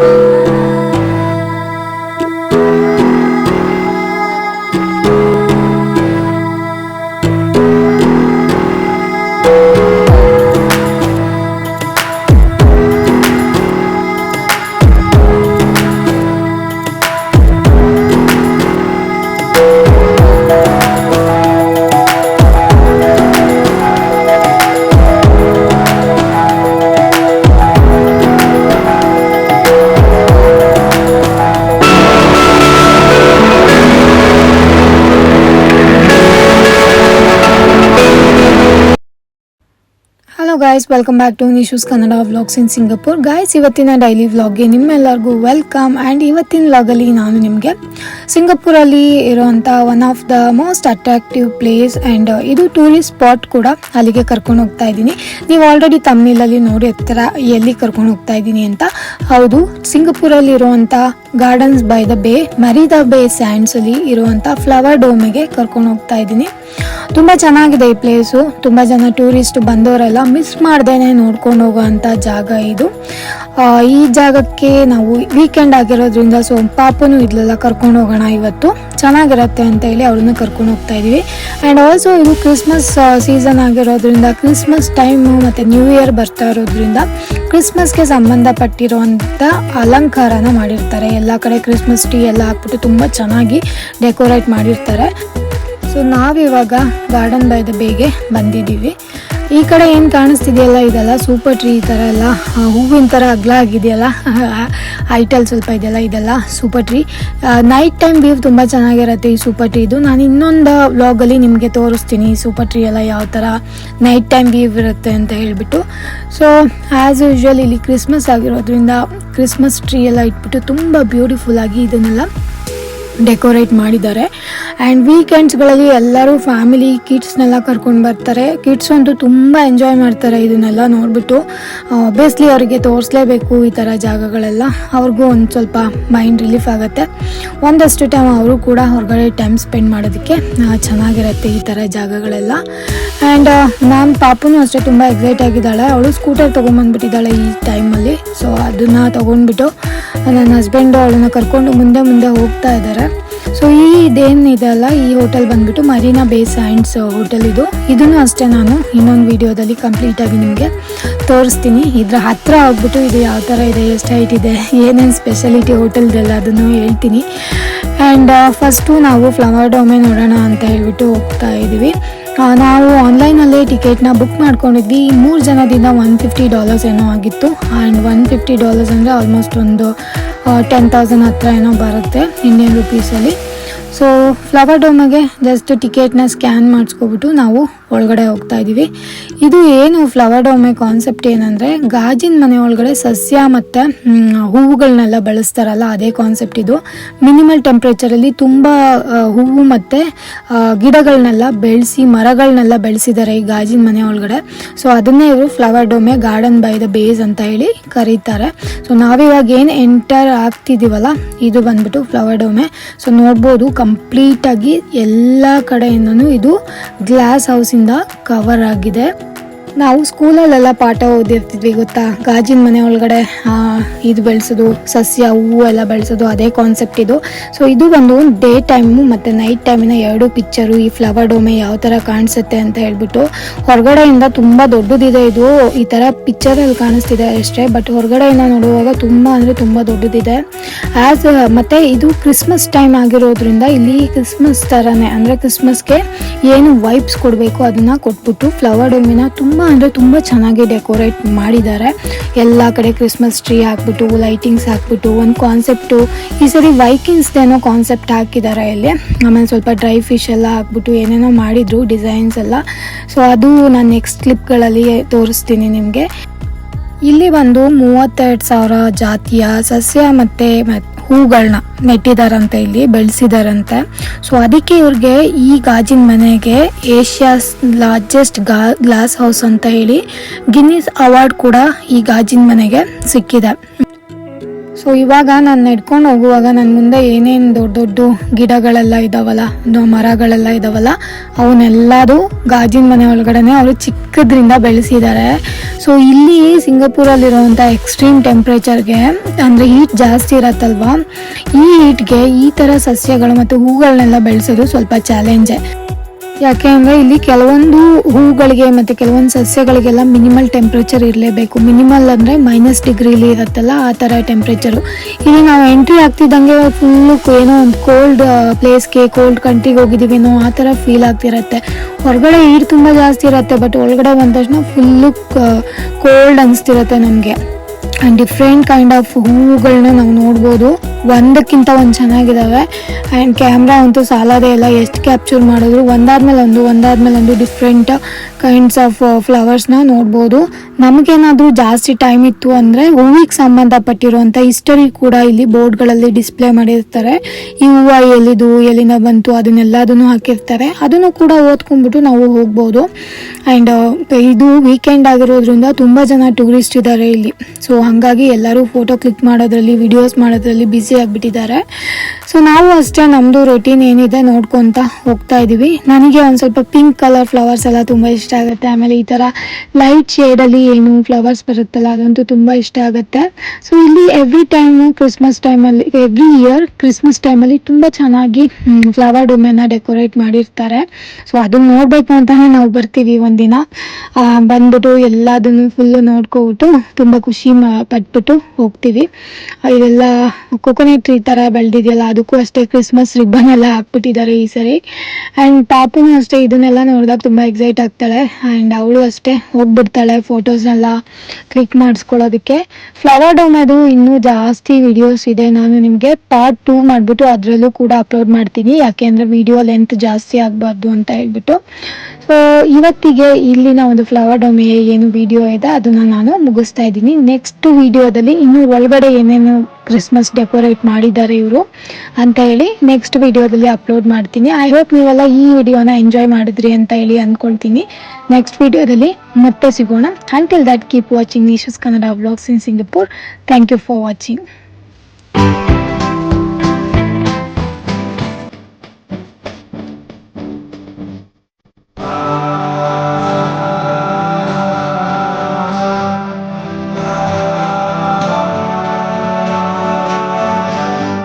you. Guys welcome back to Nishu's Kannada vlogs in Singapore guys ಇವತ್ತಿನ daily ವ್ಲಾಗ್ಗೆ ನಿಮ್ಮೆಲ್ಲರಿಗೂ welcome and ಇವತ್ತಿನ ವ್ಲಾಗಲ್ಲಿ ನಾನು ನಿಮಗೆ ಸಿಂಗಪುರಲ್ಲಿ ಇರೋವಂಥ one of the most attractive place and ಇದು ಟೂರಿಸ್ಟ್ ಸ್ಪಾಟ್ ಕೂಡ ಅಲ್ಲಿಗೆ ಕರ್ಕೊಂಡು ಹೋಗ್ತಾ ಇದ್ದೀನಿ. ನೀವು ಆಲ್ರೆಡಿ ತಮಿಳಲ್ಲಿ ನೋಡಿರ್ತೀರ ಎಲ್ಲಿ ಕರ್ಕೊಂಡು ಹೋಗ್ತಾ ಇದ್ದೀನಿ ಅಂತ. ಹೌದು ಸಿಂಗಪುರಲ್ಲಿ ಇರುವಂಥ ಗಾರ್ಡನ್ಸ್ ಬೈ ದ ಬೇ ಮರಿದ ಬೇ ಸ್ಯಾಂಡ್ಸ್ ಅಲ್ಲಿ ಇರುವಂಥ ಫ್ಲವರ್ ಡೋಮಿಗೆ ಕರ್ಕೊಂಡು ಹೋಗ್ತಾ ಇದ್ದೀನಿ. ತುಂಬ ಚೆನ್ನಾಗಿದೆ ಈ ಪ್ಲೇಸು ತುಂಬ ಜನ ಟೂರಿಸ್ಟ್ ಬಂದವರೆಲ್ಲ ಮಿಸ್ ಮಾಡ್ದೇನೆ ನೋಡ್ಕೊಂಡು ಹೋಗೋವಂಥ ಜಾಗ ಇದು. ಈ ಜಾಗಕ್ಕೆ ನಾವು ವೀಕೆಂಡ್ ಆಗಿರೋದ್ರಿಂದ ಸೊ ಪಾಪನು ಇದ್ಲೆಲ್ಲ ಕರ್ಕೊಂಡು ಹೋಗೋಣ ಇವತ್ತು. ಚೆನ್ನಾಗಿರುತ್ತೆ ಅಂತ ಹೇಳಿ ಅವ್ರನ್ನ ಕರ್ಕೊಂಡು ಹೋಗ್ತಾ ಇದ್ದೀವಿ. ಆ್ಯಂಡ್ ಆಲ್ಸೋ ಇದು ಕ್ರಿಸ್ಮಸ್ ಸೀಸನ್ ಆಗಿರೋದ್ರಿಂದ ಕ್ರಿಸ್ಮಸ್ ಟೈಮು ಮತ್ತು ನ್ಯೂ ಇಯರ್ ಬರ್ತಾ ಇರೋದ್ರಿಂದ ಕ್ರಿಸ್ಮಸ್ಗೆ ಸಂಬಂಧಪಟ್ಟಿರುವಂಥ ಅಲಂಕಾರನ ಮಾಡಿರ್ತಾರೆ ಎಲ್ಲ ಕಡೆ ಕ್ರಿಸ್ಮಸ್ ಟ್ರೀ ಎಲ್ಲ ಹಾಕ್ಬಿಟ್ಟು ತುಂಬ ಚೆನ್ನಾಗಿ ಡೆಕೋರೇಟ್ ಮಾಡಿರ್ತಾರೆ. ಸೊ ನಾವಿವಾಗ ಗಾರ್ಡನ್ ಬೈ ದ ಬೇಗೆ ಬಂದಿದ್ದೀವಿ. ಈ ಕಡೆ ಏನು ಕಾಣಿಸ್ತಿದೆಯಲ್ಲ, ಇದೆಲ್ಲ ಸೂಪರ್ ಟ್ರೀ ಈ ಥರ ಎಲ್ಲ ಹೂವಿನ ಥರ ಅಗ್ಲ ಆಗಿದೆಯಲ್ಲ ಐಟಲ್ ಸ್ವಲ್ಪ ಇದೆಯಲ್ಲ ಇದೆಲ್ಲ super tree night time view ತುಂಬ ಚೆನ್ನಾಗಿರುತ್ತೆ ಈ ಸೂಪರ್ ಟ್ರೀ ಇದು. ನಾನು ಇನ್ನೊಂದು ವ್ಲಾಗಲ್ಲಿ ನಿಮಗೆ ತೋರಿಸ್ತೀನಿ ಸೂಪರ್ ಟ್ರೀ ಎಲ್ಲ ಯಾವ ಥರ ನೈಟ್ ಟೈಮ್ ವ್ಯೂ ಇರುತ್ತೆ ಅಂತ ಹೇಳಿಬಿಟ್ಟು. ಸೊ ಆ್ಯಸ್ ಯೂಶ್ವಲ್ ಇಲ್ಲಿ ಕ್ರಿಸ್ಮಸ್ ಆಗಿರೋದ್ರಿಂದ ಕ್ರಿಸ್ಮಸ್ ಟ್ರೀ ಎಲ್ಲ ಇಟ್ಬಿಟ್ಟು ತುಂಬ ಬ್ಯೂಟಿಫುಲ್ ಆಗಿ ಇದನ್ನೆಲ್ಲ ಡೆಕೋರೇಟ್ ಮಾಡಿದ್ದಾರೆ. ಆ್ಯಂಡ್ ವೀಕೆಂಡ್ಸ್ಗಳಲ್ಲಿ ಎಲ್ಲರೂ ಫ್ಯಾಮಿಲಿ ಕಿಡ್ಸ್ನೆಲ್ಲ ಕರ್ಕೊಂಡು ಬರ್ತಾರೆ. ಕಿಡ್ಸ್ ಅಂತೂ ತುಂಬ ಎಂಜಾಯ್ ಮಾಡ್ತಾರೆ ಇದನ್ನೆಲ್ಲ ನೋಡಿಬಿಟ್ಟು. ಆಬ್ವಿಯಸ್ಲಿ ಅವರಿಗೆ ತೋರಿಸ್ಲೇಬೇಕು ಈ ಥರ ಜಾಗಗಳೆಲ್ಲ. ಅವ್ರಿಗೂ ಒಂದು ಸ್ವಲ್ಪ ಮೈಂಡ್ ರಿಲೀಫ್ ಆಗುತ್ತೆ. ಒಂದಷ್ಟು ಟೈಮ್ ಅವರು ಕೂಡ ಹೊರಗಡೆ ಟೈಮ್ ಸ್ಪೆಂಡ್ ಮಾಡೋದಕ್ಕೆ ಚೆನ್ನಾಗಿರುತ್ತೆ ಈ ಥರ ಜಾಗಗಳೆಲ್ಲ. ಆ್ಯಂಡ್ ನಾನು ಪಾಪುನು ಅಷ್ಟೇ ತುಂಬ ಎಕ್ಸೈಟ್ ಆಗಿದ್ದಾಳೆ. ಅವಳು ಸ್ಕೂಟರ್ ತೊಗೊಂಬಂದ್ಬಿಟ್ಟಿದ್ದಾಳೆ ಈ ಟೈಮಲ್ಲಿ ಸೊ ಅದನ್ನು ತೊಗೊಂಡ್ಬಿಟ್ಟು, ನನ್ನ ಹಸ್ಬೆಂಡು ಅವಳನ್ನ ಕರ್ಕೊಂಡು ಮುಂದೆ ಮುಂದೆ ಹೋಗ್ತಾ ಇದ್ದಾರೆ. ಸೊ ಈ ಇದೇನಿದೆಲ್ಲ ಈ ಹೋಟೆಲ್ ಬಂದ್ಬಿಟ್ಟು ಮರೀನಾ ಬೇ ಸೈನ್ಸ್ ಹೋಟೆಲ್ ಇದು. ಇದನ್ನು ಅಷ್ಟೇ ನಾನು ಇನ್ನೊಂದು ವಿಡಿಯೋದಲ್ಲಿ ಕಂಪ್ಲೀಟಾಗಿ ನಿಮಗೆ ತೋರಿಸ್ತೀನಿ. ಇದರ ಹತ್ರ ಆಗ್ಬಿಟ್ಟು ಇದು ಯಾವ ಥರ ಇದೆ, ಎಷ್ಟು ಹೈಟ್ ಇದೆ, ಏನೇನು ಸ್ಪೆಷಾಲಿಟಿ ಹೋಟೆಲ್ದೆಲ್ಲ ಅದನ್ನು ಹೇಳ್ತೀನಿ. ಆ್ಯಂಡ್ ಫಸ್ಟು ನಾವು ಫ್ಲವರ್ ಡೋಮೆ ನೋಡೋಣ ಅಂತ ಹೇಳ್ಬಿಟ್ಟು ಹೋಗ್ತಾ ಇದ್ದೀವಿ ನಾವು ಆನ್ಲೈನಲ್ಲೇ ಟಿಕೆಟ್ನ ಬುಕ್ ಮಾಡ್ಕೊಂಡಿದ್ವಿ. ಮೂರು ಜನದಿಂದ ಒನ್ ಫಿಫ್ಟಿ ಡಾಲರ್ಸ್ ಏನೋ ಆಗಿತ್ತು. ಆ್ಯಂಡ್ ಒನ್ ಫಿಫ್ಟಿ ಡಾಲರ್ಸ್ ಅಂದರೆ ಆಲ್ಮೋಸ್ಟ್ ಒಂದು ಟೆನ್ ತೌಸಂಡ್ ಹತ್ರ ಏನೋ ಬರುತ್ತೆ ಇಂಡಿಯನ್ ರುಪೀಸಲ್ಲಿ ಸೊ ಫ್ಲವರ್ ಡೋಮಗೆ ಜಸ್ಟ್ ಟಿಕೆಟ್ನ ಸ್ಕ್ಯಾನ್ ಮಾಡಿಸ್ಕೊಬಿಟ್ಟು ನಾವು ಒಳಗಡೆ ಹೋಗ್ತಾ ಇದ್ದೀವಿ ಇದು ಏನು ಫ್ಲವರ್ ಡೋಮೆ ಕಾನ್ಸೆಪ್ಟ್ ಏನಂದರೆ ಗಾಜಿನ ಮನೆ ಒಳಗಡೆ ಸಸ್ಯ ಮತ್ತು ಹೂವುಗಳನ್ನೆಲ್ಲ ಬಳಸ್ತಾರಲ್ಲ, ಅದೇ ಕಾನ್ಸೆಪ್ಟ್ ಇದು. ಮಿನಿಮಲ್ ಟೆಂಪ್ರೇಚರಲ್ಲಿ ತುಂಬ ಹೂವು ಮತ್ತು ಗಿಡಗಳನ್ನೆಲ್ಲ ಬೆಳೆಸಿ ಮರಗಳನ್ನೆಲ್ಲ ಬೆಳೆಸಿದ್ದಾರೆ ಈ ಗಾಜಿನ ಮನೆ ಒಳಗಡೆ. ಸೊ ಅದನ್ನೇ ಇವರು flower dome garden by the base ಅಂತ ಹೇಳಿ ಕರೀತಾರೆ. ಸೊ ನಾವಿವಾಗ ಏನು ಎಂಟರ್ ಆಗ್ತಿದ್ದೀವಲ್ಲ ಇದು ಬಂದ್ಬಿಟ್ಟು ಫ್ಲವರ್ ಡೋಮೆ ಸೊ ನೋಡ್ಬೋದು ಕಂಪ್ಲೀಟಾಗಿ ಎಲ್ಲ ಕಡೆಯಿಂದನೂ ಇದು ಗ್ಲಾಸ್ ಹೌಸಿಂದ ಕವರ್ ಆಗಿದೆ. ನಾವು ಸ್ಕೂಲಲ್ಲೆಲ್ಲ ಪಾಠ ಓದಿರ್ತಿದ್ವಿ, ಗೊತ್ತಾ? ಗಾಜಿನ ಮನೆ ಒಳಗಡೆ ಇದು ಬೆಳೆಸೋದು, ಸಸ್ಯ, ಹೂವು ಎಲ್ಲ ಬೆಳೆಸೋದು, ಅದೇ ಕಾನ್ಸೆಪ್ಟ್ ಇದು. ಸೊ ಇದು ಒಂದು ಡೇ ಟೈಮು ಮತ್ತು ನೈಟ್ ಟೈಮಿನ ಎರಡು ಪಿಕ್ಚರು ಈ ಫ್ಲವರ್ ಡೋಮೆ ಯಾವ ಥರ ಕಾಣಿಸುತ್ತೆ ಅಂತ ಹೇಳ್ಬಿಟ್ಟು, ಹೊರಗಡೆಯಿಂದ ತುಂಬ ದೊಡ್ಡದಿದೆ ಇದು. ಈ ಥರ ಪಿಕ್ಚರಲ್ಲಿ ಕಾಣಿಸ್ತಿದೆ ಅಷ್ಟೇ ಬಟ್ ಹೊರಗಡೆಯಿಂದ ನೋಡುವಾಗ ತುಂಬ ಅಂದರೆ ತುಂಬ ದೊಡ್ಡದಿದೆ. ಆ್ಯಸ್ ಮತ್ತು ಇದು ಕ್ರಿಸ್ಮಸ್ ಟೈಮ್ ಆಗಿರೋದ್ರಿಂದ ಇಲ್ಲಿ ಕ್ರಿಸ್ಮಸ್ ಥರನೇ ಅಂದರೆ ಕ್ರಿಸ್ಮಸ್ಗೆ ಏನು ವೈಬ್ಸ್ ಕೊಡಬೇಕು ಅದನ್ನು ಕೊಟ್ಬಿಟ್ಟು ಫ್ಲವರ್ ಡೋಮಿನ ತುಂಬ ಅಂದರೆ ತುಂಬ ಚೆನ್ನಾಗಿ ಡೆಕೋರೇಟ್ ಮಾಡಿದ್ದಾರೆ. ಎಲ್ಲ ಕಡೆ ಕ್ರಿಸ್ಮಸ್ ಟ್ರೀ ಹಾಕ್ಬಿಟ್ಟು, ಲೈಟಿಂಗ್ಸ್ ಹಾಕ್ಬಿಟ್ಟು, ಒಂದು ಕಾನ್ಸೆಪ್ಟು ಈ ಸರಿ ವೈಕಿಂಗ್ಸ್ದೇನೋ ಕಾನ್ಸೆಪ್ಟ್ ಹಾಕಿದ್ದಾರೆ ಇಲ್ಲಿ. ಆಮೇಲೆ ಸ್ವಲ್ಪ ಡ್ರೈ ಫಿಶ್ ಎಲ್ಲ ಹಾಕ್ಬಿಟ್ಟು ಏನೇನೋ ಮಾಡಿದ್ರು ಡಿಸೈನ್ಸ್ ಎಲ್ಲ. ಸೊ ಅದು ನಾನು ನೆಕ್ಸ್ಟ್ ಕ್ಲಿಪ್ಗಳಲ್ಲಿ ತೋರಿಸ್ತೀನಿ ನಿಮಗೆ. ಇಲ್ಲಿ ಬಂದು ಮೂವತ್ತೆರಡು ಸಾವಿರ ಜಾತಿಯ ಸಸ್ಯ ಮತ್ತು ಹೂಗಳನ್ನ ನೆಟ್ಟಿದಾರಂತೆ ಇಲ್ಲಿ, ಬೆಳೆಸಿದಾರಂತೆ. ಸೊ ಅದಕ್ಕೆ ಇವ್ರಿಗೆ ಈ ಗಾಜಿನ ಮನೆಗೆ ಏಷ್ಯಾಸ್ ಲಾರ್ಜೆಸ್ಟ್ ಗಾ ಗ್ಲಾಸ್ ಹೌಸ್ ಅಂತ ಹೇಳಿ ಗಿನ್ನಿಸ್ ಅವಾರ್ಡ್ ಕೂಡ ಈ ಗಾಜಿನ ಮನೆಗೆ ಸಿಕ್ಕಿದೆ. ಸೊ ಇವಾಗ ನಾನು ನಡ್ಕೊಂಡು ಹೋಗುವಾಗ ನನ್ನ ಮುಂದೆ ಏನೇನು ದೊಡ್ಡ ದೊಡ್ಡ ಗಿಡಗಳೆಲ್ಲ ಇದಾವಲ್ಲ ಇದು ಮರಗಳೆಲ್ಲ ಇದಾವಲ್ಲ, ಅವನ್ನೆಲ್ಲದು ಗಾಜಿನ ಮನೆ ಒಳಗಡೆನೆ ಅವರು ಚಿಕ್ಕದ್ರಿಂದ ಬೆಳೆಸಿದ್ದಾರೆ ಸೊ ಇಲ್ಲಿ ಸಿಂಗಾಪುರಲ್ಲಿರುವಂಥ ಎಕ್ಸ್ಟ್ರೀಮ್ ಟೆಂಪ್ರೇಚರ್ಗೆ ಅಂದರೆ ಹೀಟ್ ಜಾಸ್ತಿ ಇರತ್ತಲ್ವಾ, ಈ ಹೀಟ್ಗೆ ಈ ಥರ ಸಸ್ಯಗಳು ಮತ್ತು ಹೂಗಳನ್ನೆಲ್ಲ ಬೆಳೆಸೋದು ಸ್ವಲ್ಪ ಚಾಲೆಂಜೇ ಯಾಕೆ ಅಂದರೆ ಇಲ್ಲಿ ಕೆಲವೊಂದು ಹೂಗಳಿಗೆ ಮತ್ತು ಕೆಲವೊಂದು ಸಸ್ಯಗಳಿಗೆಲ್ಲ ಮಿನಿಮಲ್ ಟೆಂಪ್ರೇಚರ್ ಇರಲೇಬೇಕು. ಮಿನಿಮಲ್ ಅಂದರೆ ಮೈನಸ್ ಡಿಗ್ರಿಲಿ ಇರುತ್ತಲ್ಲ, ಆ ಥರ ಟೆಂಪ್ರೇಚರು ಇಲ್ಲಿ ನಾವು ಎಂಟ್ರಿ ಆಗ್ತಿದ್ದಂಗೆ ಫುಲ್ಲು ಏನೋ ಒಂದು ಕೋಲ್ಡ್ ಪ್ಲೇಸ್ಗೆ ಕೋಲ್ಡ್ ಕಂಟ್ರಿಗೆ ಹೋಗಿದ್ದೀವೇನೋ ಆ ಥರ ಫೀಲ್ ಆಗ್ತಿರತ್ತೆ. ಹೊರಗಡೆ ಈರ್ ತುಂಬ ಜಾಸ್ತಿ ಇರುತ್ತೆ ಬಟ್ ಒಳಗಡೆ ಬಂದ ತಕ್ಷಣ ಫುಲ್ಲು ಕೋಲ್ಡ್ ಅನಿಸ್ತಿರತ್ತೆ ನಮಗೆ. ಆ್ಯಂಡ್ ಡಿಫ್ರೆಂಟ್ ಕೈಂಡ್ ಆಫ್ ಹೂವುಗಳನ್ನ ನಾವು ನೋಡ್ಬೋದು. ಒಂದಕ್ಕಿಂತ ಒಂದು ಚೆನ್ನಾಗಿದ್ದಾವೆ ಆ್ಯಂಡ್ ಕ್ಯಾಮ್ರಾ ಅಂತೂ ಸಾಲದೇ ಇಲ್ಲ. ಎಷ್ಟು ಕ್ಯಾಪ್ಚರ್ ಮಾಡಿದ್ರು ಒಂದಾದ್ಮೇಲೆ ಒಂದು ಒಂದಾದ್ಮೇಲೆ ಒಂದು ಡಿಫ್ರೆಂಟ್ ಕೈಂಡ್ಸ್ ಆಫ್ ಫ್ಲವರ್ಸ್ನ ನೋಡ್ಬೋದು. ನಮಗೇನಾದರೂ ಜಾಸ್ತಿ ಟೈಮ್ ಇತ್ತು ಅಂದರೆ ಹೂವಿಗೆ ಸಂಬಂಧಪಟ್ಟಿರುವಂಥ ಹಿಸ್ಟರಿ ಕೂಡ ಇಲ್ಲಿ ಬೋರ್ಡ್ಗಳಲ್ಲಿ ಡಿಸ್ಪ್ಲೇ ಮಾಡಿರ್ತಾರೆ. ಈ ಹೂವು ಎಲ್ಲಿದು, ಎಲ್ಲಿಂದ ಬಂತು ಅದನ್ನೆಲ್ಲದನ್ನು ಹಾಕಿರ್ತಾರೆ. ಅದನ್ನು ಕೂಡ ಓದ್ಕೊಂಡ್ಬಿಟ್ಟು ನಾವು ಹೋಗ್ಬೋದು. ಆ್ಯಂಡ್ ಇದು ವೀಕೆಂಡ್ ಆಗಿರೋದ್ರಿಂದ ತುಂಬ ಜನ ಟೂರಿಸ್ಟ್ ಇದ್ದಾರೆ ಇಲ್ಲಿ. ಸೊ ಹಾಗಾಗಿ ಎಲ್ಲರೂ ಫೋಟೋ ಕ್ಲಿಕ್ ಮಾಡೋದ್ರಲ್ಲಿ ವಿಡಿಯೋಸ್ ಮಾಡೋದ್ರಲ್ಲಿ ಬ್ಯುಸಿ ಆಗಿಬಿಟ್ಟಿದ್ದಾರೆ. ಸೊ ನಾವು ಅಷ್ಟೇ ನಮ್ಮದು ರೊಟೀನ್ ಏನಿದೆ ನೋಡ್ಕೊತಾ ಹೋಗ್ತಾ ಇದ್ದೀವಿ ನನಗೆ ಒಂದು ಸ್ವಲ್ಪ ಪಿಂಕ್ ಕಲರ್ ಫ್ಲವರ್ಸ್ ಎಲ್ಲ ತುಂಬ ಇಷ್ಟ ಆಗುತ್ತೆ. ಆಮೇಲೆ ಈ ಥರ ಲೈಟ್ ಶೇಡಲ್ಲಿ ಏನು ಫ್ಲವರ್ಸ್ ಬರುತ್ತಲ್ಲ, ಅದಂತೂ ತುಂಬ ಇಷ್ಟ ಆಗುತ್ತೆ. ಸೊ ಇಲ್ಲಿ ಎವ್ರಿ ಟೈಮು ಕ್ರಿಸ್ಮಸ್ ಟೈಮಲ್ಲಿ ಎವ್ರಿ ಇಯರ್ ಕ್ರಿಸ್ಮಸ್ ಟೈಮಲ್ಲಿ ತುಂಬ ಚೆನ್ನಾಗಿ ಫ್ಲವರ್ ಡೊಮೆನ ಡೆಕೋರೇಟ್ ಮಾಡಿರ್ತಾರೆ. ಸೊ ಅದನ್ನ ನೋಡಬೇಕು ಅಂತಾನೆ ನಾವು ಬರ್ತೀವಿ ಒಂದಿನ. ಬಂದ್ಬಿಟ್ಟು ಎಲ್ಲದನ್ನು ಫುಲ್ಲು ನೋಡ್ಕೊಬಿಟ್ಟು ತುಂಬ ಖುಷಿ ಪಟ್ಬಿಟ್ಟು ಹೋಗ್ತೀವಿ. ಇದೆಲ್ಲ ಕೊಕೊನೆಟ್ ಟ್ರೀ ಥರ ಬೆಳೆದಿದೆಯಲ್ಲ ಅದಕ್ಕೂ ಅಷ್ಟೇ ಕ್ರಿಸ್ಮಸ್ ರಿಬ್ಬನ್ ಎಲ್ಲ ಹಾಕ್ಬಿಟ್ಟಿದ್ದಾರೆ ಈ ಸರಿ. ಆ್ಯಂಡ್ ಪಾಪುನೂ ಅಷ್ಟೇ ಇದನ್ನೆಲ್ಲ ನೋಡಿದಾಗ ತುಂಬ ಎಕ್ಸೈಟ್ ಆಗ್ತಾಳೆ. ಆ್ಯಂಡ್ ಅವಳು ಅಷ್ಟೇ ಹೋಗ್ಬಿಡ್ತಾಳೆ ಫೋಟೋಸ್ನೆಲ್ಲ ಕ್ಲಿಕ್ ಮಾಡಿಸ್ಕೊಳ್ಳೋದಕ್ಕೆ. ಫ್ಲವರ್ ಡೋಮ್ ಅದು ಇನ್ನೂ ಜಾಸ್ತಿ ವಿಡಿಯೋಸ್ ಇದೆ. ನಾನು ನಿಮಗೆ ಪಾರ್ಟ್ ಟೂ ಮಾಡಿಬಿಟ್ಟು ಅದರಲ್ಲೂ ಕೂಡ ಅಪ್ಲೋಡ್ ಮಾಡ್ತೀನಿ. ಯಾಕೆಂದರೆ ವಿಡಿಯೋ ಲೆಂತ್ ಜಾಸ್ತಿ ಆಗಬಾರ್ದು ಅಂತ ಹೇಳ್ಬಿಟ್ಟು. ಇವತ್ತಿಗೆ ಇಲ್ಲಿನ ಒಂದು ಫ್ಲವರ್ ಡೊಮೆ ಏನು ವಿಡಿಯೋ ಇದೆ, ಅದನ್ನು ನಾನು ಮುಗಿಸ್ತಾ ಇದ್ದೀನಿ. ನೆಕ್ಸ್ಟ್ ವಿಡಿಯೋದಲ್ಲಿ ಇನ್ನು ಒಳಗಡೆ ಏನೇನು ಕ್ರಿಸ್ಮಸ್ ಡೆಕೋರೇಟ್ ಮಾಡಿದ್ದಾರೆ ಇವರು ಅಂತ ಹೇಳಿ ನೆಕ್ಸ್ಟ್ ವಿಡಿಯೋದಲ್ಲಿ ಅಪ್ಲೋಡ್ ಮಾಡ್ತೀನಿ. ಐ ಹೋಪ್ ನೀವೆಲ್ಲ ಈ ವಿಡಿಯೋನ ಎಂಜಾಯ್ ಮಾಡಿದ್ರಿ ಅಂತ ಹೇಳಿ ಅಂದ್ಕೊಳ್ತೀನಿ ನೆಕ್ಸ್ಟ್ ವಿಡಿಯೋದಲ್ಲಿ ಮತ್ತೆ ಸಿಗೋಣ. Until that keep watching Nishu's Kannada vlogs in Singapore thank you for watching